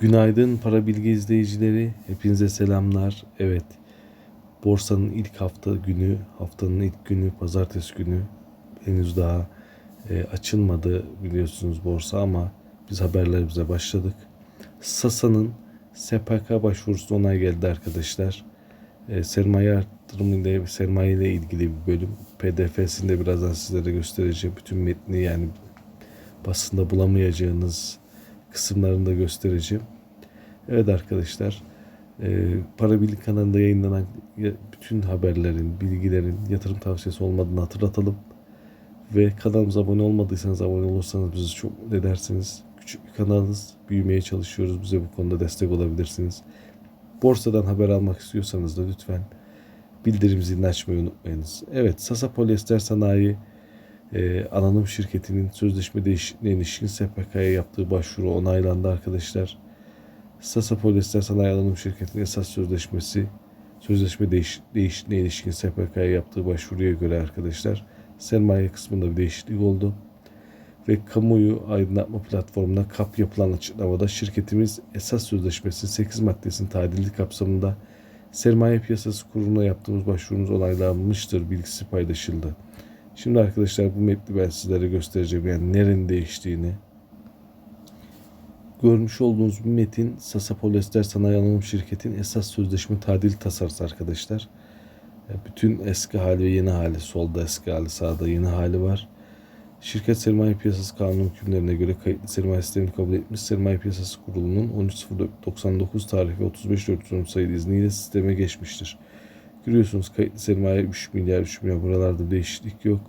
Günaydın para bilgi izleyicileri. Hepinize selamlar. Evet. Borsanın ilk hafta günü, haftanın ilk günü, pazartesi günü henüz daha e, açılmadı biliyorsunuz borsa ama biz haberlerimize başladık. Sasa'nın SPK başvurusu onay geldi arkadaşlar. E, sermaye artırımı ile sermaye ile ilgili bir bölüm. PDF'sini de birazdan sizlere göstereceğim. Bütün metni yani basında bulamayacağınız kısımlarını da göstereceğim. Evet arkadaşlar, e, Para Birlik kanalında yayınlanan ya- bütün haberlerin, bilgilerin yatırım tavsiyesi olmadığını hatırlatalım. Ve kanalımıza abone olmadıysanız abone olursanız bizi çok mutlu edersiniz. Küçük bir kanalız, büyümeye çalışıyoruz. Bize bu konuda destek olabilirsiniz. Borsadan haber almak istiyorsanız da lütfen bildirim zilini açmayı unutmayınız. Evet, Sasa Polyester Sanayi e, anonim şirketinin sözleşme değişikliğine ilişkin SPK'ya yaptığı başvuru onaylandı arkadaşlar. Sasa Polyester Sanayi Anonim Şirketi'nin esas sözleşmesi sözleşme değiş, değişikliğine ilişkin SPK'ya yaptığı başvuruya göre arkadaşlar sermaye kısmında bir değişiklik oldu. Ve kamuoyu aydınlatma platformuna KAP yapılan açıklamada şirketimiz esas sözleşmesi 8 maddesinin tadili kapsamında sermaye piyasası kuruluna yaptığımız başvurumuz onaylanmıştır bilgisi paylaşıldı. Şimdi arkadaşlar bu metni ben sizlere göstereceğim. Yani nerenin değiştiğini. Görmüş olduğunuz bu metin Sasa Polyester Sanayi Anonim Şirketi'nin esas sözleşme tadil tasarısı arkadaşlar. E, Bütün eski hali ve yeni hali solda eski hali sağda yeni hali var. Şirket Sermaye Piyasası Kanunu hükümlerine göre kayıtlı sermaye sistemini kabul etmiş Sermaye Piyasası Kurulu'nun 13.099 tarih ve 35.413 sayılı izniyle sisteme geçmiştir. Görüyorsunuz kayıtlı sermaye 3 milyar 3 milyar buralarda değişiklik yok.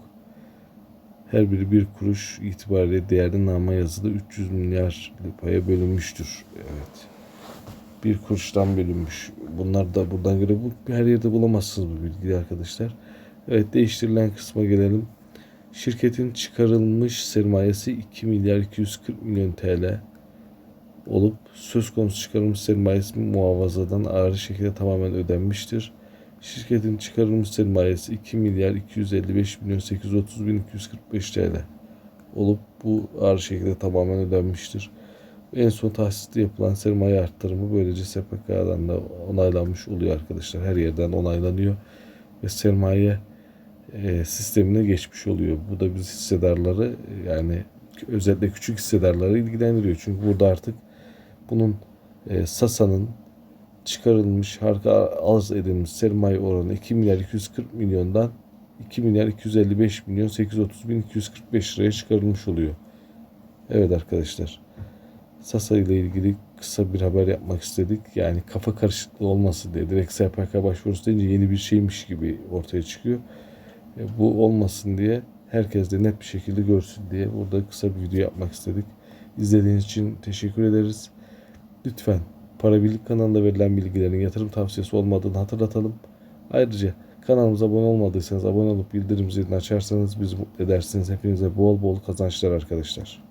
Her biri bir kuruş itibariyle değerli nama yazılı 300 milyar paya bölünmüştür. Evet. Bir kuruştan bölünmüş. Bunlar da buradan göre bu her yerde bulamazsınız bu bilgiyi arkadaşlar. Evet değiştirilen kısma gelelim. Şirketin çıkarılmış sermayesi 2 milyar 240 milyon TL olup söz konusu çıkarılmış sermayesi muhafazadan ağır şekilde tamamen ödenmiştir. Şirketin çıkarılmış sermayesi 2 milyar 255 milyon 830 bin 245 TL olup bu ağır şekilde tamamen ödenmiştir. En son tahsiste yapılan sermaye arttırımı böylece SPK'dan da onaylanmış oluyor arkadaşlar. Her yerden onaylanıyor ve sermaye e, sistemine geçmiş oluyor. Bu da biz hissedarları yani özellikle küçük hissedarları ilgilendiriyor. Çünkü burada artık bunun e, Sasa'nın çıkarılmış, harika arz edilmiş sermaye oranı 2 milyar 240 milyondan 2 milyar 255 milyon 830 bin 245 liraya çıkarılmış oluyor. Evet arkadaşlar. Sasa ile ilgili kısa bir haber yapmak istedik. Yani kafa karışıklığı olmasın diye. Direkt SPK başvurusu deyince yeni bir şeymiş gibi ortaya çıkıyor. E, bu olmasın diye herkes de net bir şekilde görsün diye burada kısa bir video yapmak istedik. İzlediğiniz için teşekkür ederiz. Lütfen Para Birlik kanalında verilen bilgilerin yatırım tavsiyesi olmadığını hatırlatalım. Ayrıca kanalımıza abone olmadıysanız abone olup bildirim zilini açarsanız bizi mutlu edersiniz. Hepinize bol bol kazançlar arkadaşlar.